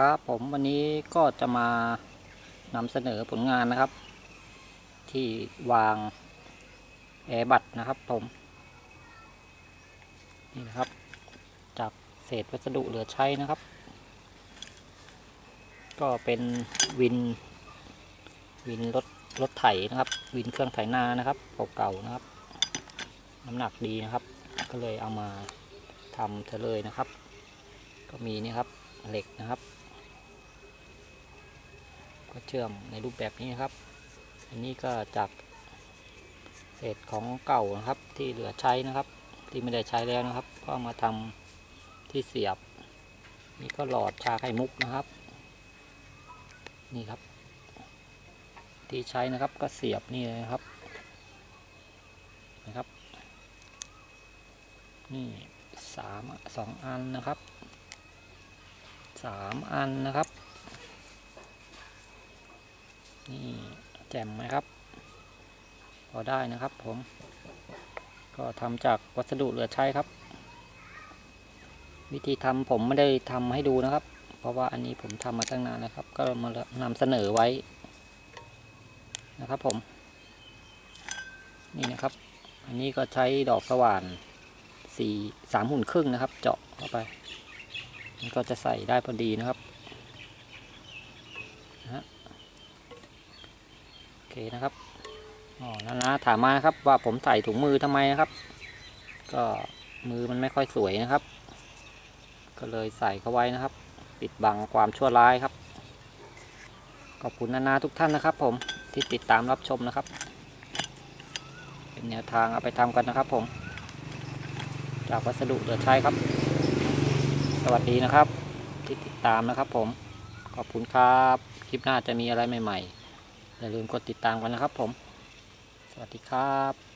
ครับผมวันนี้ก็จะมานำเสนอผลงานนะครับ ที่วางแอร์บัตนะครับผมนี่นะครับ จากเศษวัสดุเหลือใช้นะครับ ก็เป็นวินวินรถรถไถนะครับ วินเครื่องไถนานะครับเก่าๆนะครับ น้ำหนักดีนะครับ ก็เลยเอามาทำเธอเลยนะครับ ก็มีนี่ครับเหล็กนะครับ ก็เชื่อมในรูปแบบนี้นะครับ อันนี้ก็จากเศษของเก่านะครับที่เหลือใช้นะครับ ที่ไม่ได้ใช้แล้วนะครับ ก็มาทำที่เสียบ นี่ก็หลอดชาไข่มุกนะครับ นี่ครับ ที่ใช้นะครับก็เสียบนี่เลยครับนะครับ นี่สามสองอันนะครับสามอันนะครับ นี่แจ่มไหมครับ พอได้นะครับผม ก็ทำจากวัสดุเหลือใช้ครับ วิธีทำผมไม่ได้ทำให้ดูนะครับ เพราะว่าอันนี้ผมทำมาตั้งนานนะครับ ก็มานำเสนอไว้นะครับผม นี่นะครับ อันนี้ก็ใช้ดอกสว่านสี่สามหุ่นครึ่งนะครับ เจาะเข้าไป มันก็จะใส่ได้พอดีนะครับนะ เคนะครับอ๋อนานาถามมาครับว่าผมใส่ถุงมือทำไมนะครับ ก็มือมันไม่ค่อยสวยนะครับ ก็เลยใส่เข้าไว้นะครับ ปิดบังความชั่วร้ายครับ ขอบคุณนานาทุกท่านนะครับ ผมที่ติดตามรับชมนะครับ เป็นแนวทางเอาไปทำกันนะครับ ผม จากวัสดุเหลือใช้ครับ สวัสดีนะครับ ที่ติดตามนะครับ ผมขอบคุณครับ คลิปหน้าจะมีอะไรใหม่ ๆ อย่าลืมกดติดตามกันนะครับผม สวัสดีครับ